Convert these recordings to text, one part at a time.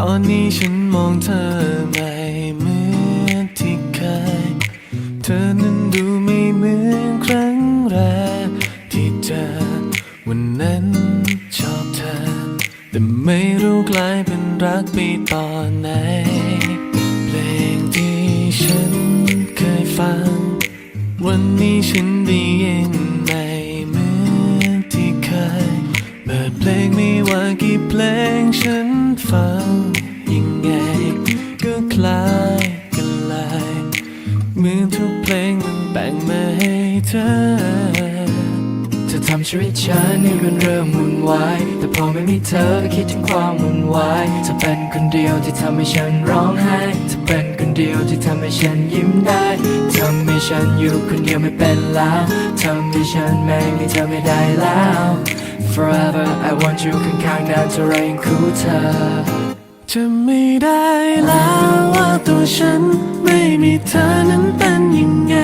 ตอนนี้ฉันมองเธอไม่เหมือนที่เคย เธอนั้นดูไม่เหมือนครั้งแรกที่เจอวันนั้นชอบเธอ แต่ไม่รู้กลายเป็นรักไปตอนไหน เพลงที่ฉันเคยฟัง วันนี้ฉันได้ยินไม่เหมือนที่เคยเปิดเพลงไม่ว่ากี่เพลงฉันฟัง ลายกันเลยเหมือนทุกเพลงมันแบ่งมาให้เธอจะทำชีวิตฉันให้มันเริ่มวุ่นวาย แต่พอไม่มีเธอก็คิดถึงความวุ่นวายเธอเป็นคนเดียวที่ทำให้ฉันร้องไห้เธอเป็นคนเดียวที่ทำให้ฉันยิ้มได้ทำให้ฉันอยู่คนเดียวไม่เป็นแล้วทำให้ฉันไม่มีเธอไม่ได้แล้ว Forever I want you ข้างๆนานเท่าไรยังคู่เธอ จะไม่ได้แล้วว่าตัวฉันไม่มีเธอนั้นเป็นยังไง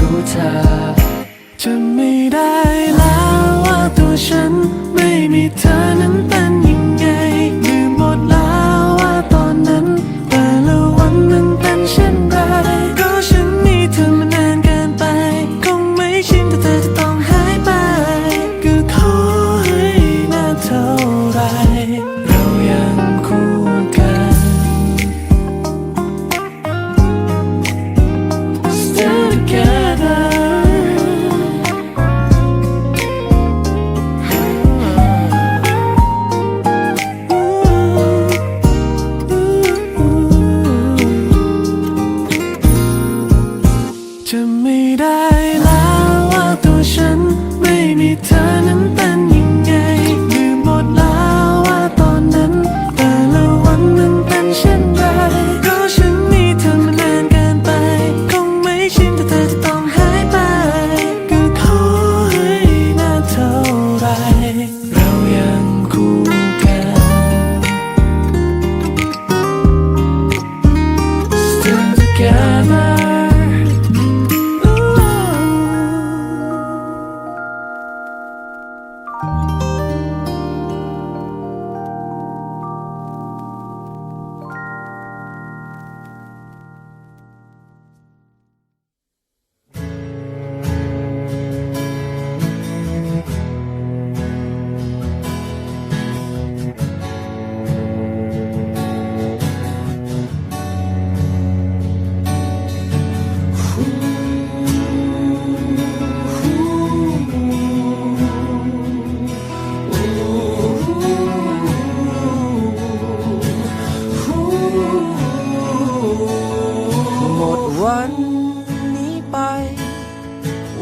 รู้เธอจะไม่ได้แล้วว่าตัวฉันไม่มีเธอนั้นเป็น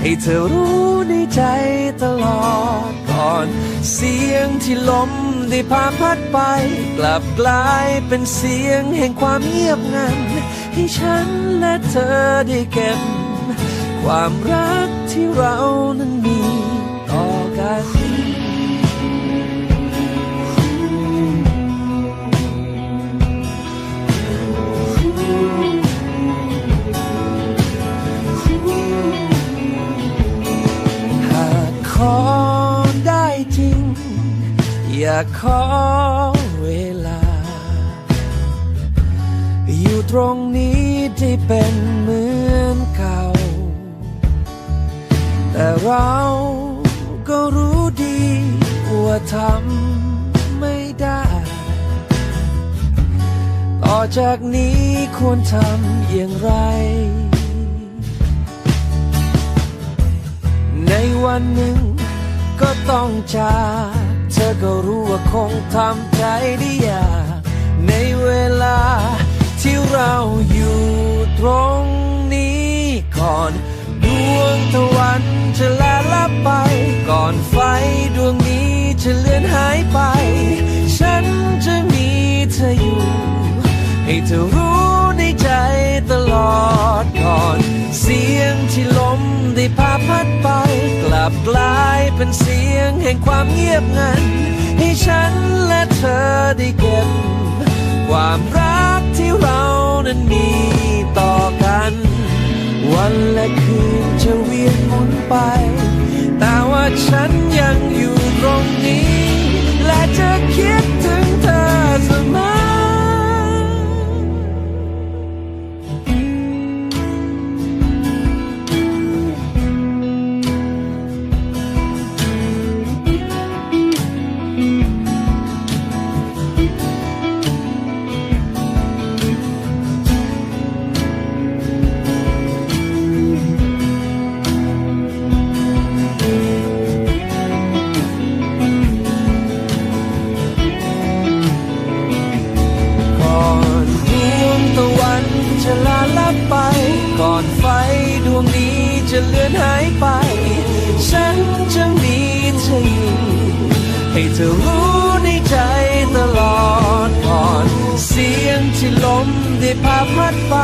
ให้เธอรู้ในใจตลอดก่อน เสียงที่ลมได้พาพัดไป กลับกลายเป็นเสียงแห่งความเงียบงัน ให้ฉันและเธอได้เก็บ ความรักที่เรานั้นมี จริง อยากขอเวลา อยู่ตรงนี้ที่เป็นเหมือนเก่า แต่เราก็รู้ดีว่าทำไม่ได้ ต่อจากนี้ควรทำอย่างไรในวันหนึ่ง ก็ต้องจาก เธอก็รู้ว่าคงทำใจได้ยากในเวลาที่เราอยู่ตรงนี้ก่อน ดวงตะวันจะลาลับไป ก่อนไฟดวงนี้จะเลือนหายไป ฉันจะมีเธออยู่ ให้เธอรู้ในใจตลอด เสียงที่ลมได้พาพัดไป กลับกลายเป็นเสียงแห่งความเงียบงัน ให้ฉันและเธอได้เก็บ ความรักที่เรานั้นมีต่อกัน วันและคืนจะเวียนหมุนไป แต่ว่าฉันยังอยู่ตรงนี้ และจะคิดถึง ให้เธอรู้ในใจตลอดก่อน เสียงที่ลมได้พาพัดไป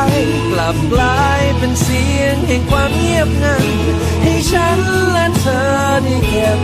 กลับกลายเป็นเสียงแห่งความเงียบงัน ให้ฉันและเธอได้เก็บ